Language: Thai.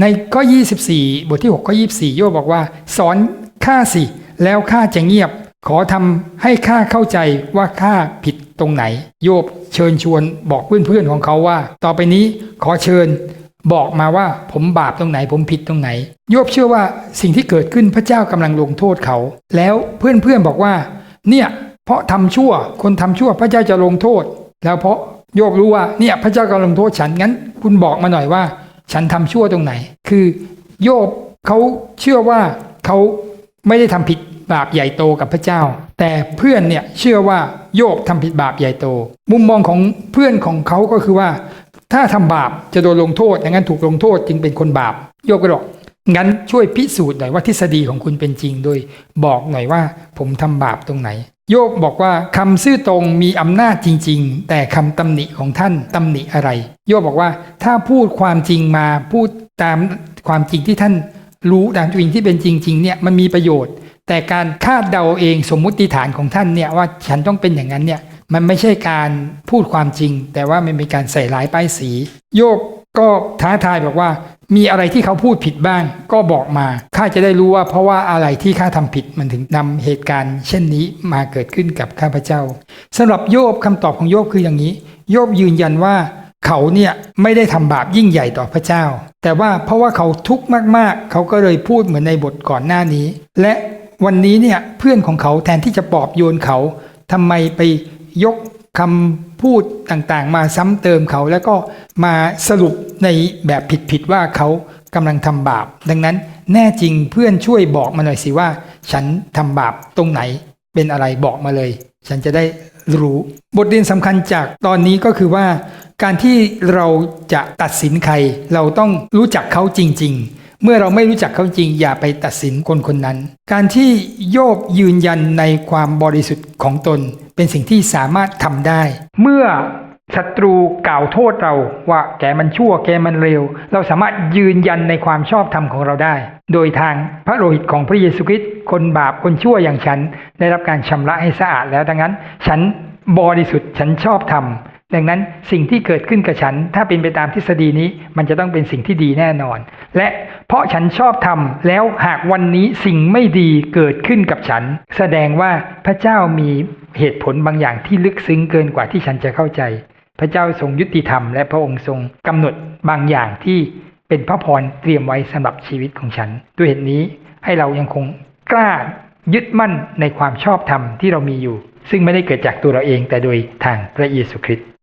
ในข้อ 24 บทที่ 6 ข้อ 24 โยบบอกว่า สอนข้าสิ แล้วข้าจะเงียบ ขอทำให้ข้าเข้าใจว่าข้าผิดตรงไหน โยบเชิญชวนบอกเพื่อนๆของเขาว่า ต่อไปนี้ขอเชิญบอกมาว่าผมบาปตรงไหน ผมผิดตรงไหน โยบเชื่อว่าสิ่งที่เกิดขึ้นพระเจ้ากำลังลงโทษเขา แล้วเพื่อนๆบอกว่า เนี่ยเพราะทำชั่วคนทำชั่วพระเจ้าจะลงโทษ แล้วเพราะโยบรู้ว่าเนี่ยพระเจ้ากำลังลงโทษฉันงั้น คุณบอกมาหน่อยว่า ฉันทำชั่วตรงไหน คือโยบเขาเชื่อว่าเขาไม่ได้ทำผิดบาปใหญ่โตกับพระเจ้า แต่เพื่อนเนี่ยเชื่อว่าโยบทำผิดบาปใหญ่โต มุมมองของเพื่อนของเขาก็คือว่า ถ้าทำบาปจะโดนลงโทษอย่างนั้นถูกลงโทษจึงเป็นคนบาป โยบก็บอกงั้นช่วยพิสูจน์หน่อยว่าทฤษฎีของคุณเป็นจริงโดยบอกหน่อยว่าผมทำบาปตรงไหน โยบบอกว่าคำซื่อตรงมีอำนาจจริง ๆ แต่คำตำหนิของท่านตำหนิอะไร โยบบอกว่าถ้าพูดความจริงมาพูดตามความจริงที่ท่านรู้ตามจริงที่เป็นจริงๆเนี่ยมันมีประโยชน์ แต่การคาดเดาเองสมมุติฐานของท่านเนี่ยว่าฉันต้องเป็นอย่างนั้นเนี่ยมันไม่ใช่การพูดความจริง แต่ว่ามันเป็นการใส่ร้ายป้ายสี โยบก็ท้าทายบอกว่า มีอะไรที่เขาพูดผิดบ้าง ก็บอกมาข้าจะได้รู้ว่าเพราะว่าอะไรที่ข้าทำผิดมันถึงนำเหตุการณ์ เช่นนี้มาเกิดขึ้นกับข้าพเจ้าสำหรับโยบคำตอบของโยบคืออย่างนี้ โยบยืนยันว่าเขาเนี่ยไม่ได้ทำบาปยิ่งใหญ่ต่อพระเจ้า แต่ว่าเพราะว่าเขาทุกข์มากๆ เขาก็เลยพูดเหมือนในบทก่อนหน้านี้ และวันนี้เนี่ยเพื่อนของเขาแทนที่จะปลอบโยนเขาทำไมไปยก คำพูดต่างๆ มาซ้ำเติมเขาแล้วก็มาสรุปในแบบผิดๆว่าเขากำลังทำบาป ดังนั้นแน่จริงเพื่อนช่วยบอกมาหน่อยสิว่า ฉันทำบาปตรงไหนเป็นอะไรบอกมาเลย ฉันจะได้รู้ บทเรียนสำคัญจากตอนนี้ก็คือว่า การที่เราจะตัดสินใคร เราต้องรู้จักเขาจริง ๆ เมื่อเราไม่รู้จักเขาจริง อย่าไปตัดสินคนคนนั้น การที่โยบยืนยันในความบริสุทธิ์ของตน เป็นสิ่งที่สามารถทำได้ เมื่อศัตรูกล่าวโทษเราว่าแกมันชั่วแกมันเร็ว เราสามารถยืนยันในความชอบธรรมของเราได้ โดยทางพระโลหิตของพระเยซูคริสต์คนบาปคนชั่วอย่างฉัน ได้รับการชำระให้สะอาดแล้วดังนั้น ฉันบริสุทธิ์ฉันชอบธรรม ดังนั้นสิ่งที่เกิดขึ้นกับฉัน ถ้าเป็นไปตามทฤษฎีนี้ มันจะต้องเป็นสิ่งที่ดีแน่นอน และเพราะฉันชอบทำแล้วหากวันนี้สิ่งไม่ดีเกิดขึ้นกับฉัน แสดงว่าพระเจ้ามีเหตุผลบางอย่างที่ลึกซึ้งเกินกว่าที่ฉันจะเข้าใจ พระเจ้าทรงยุติธรรมและพระองค์ทรงกำหนดบางอย่างที่เป็นพระพรเตรียมไว้สำหรับชีวิตของฉัน ด้วยเหตุนี้ให้เรายังคงกล้ายึดมั่นในความชอบธรรมที่เรามีอยู่ ซึ่งไม่ได้เกิดจากตัวเราเองแต่โดยทางพระเยซูคริสต์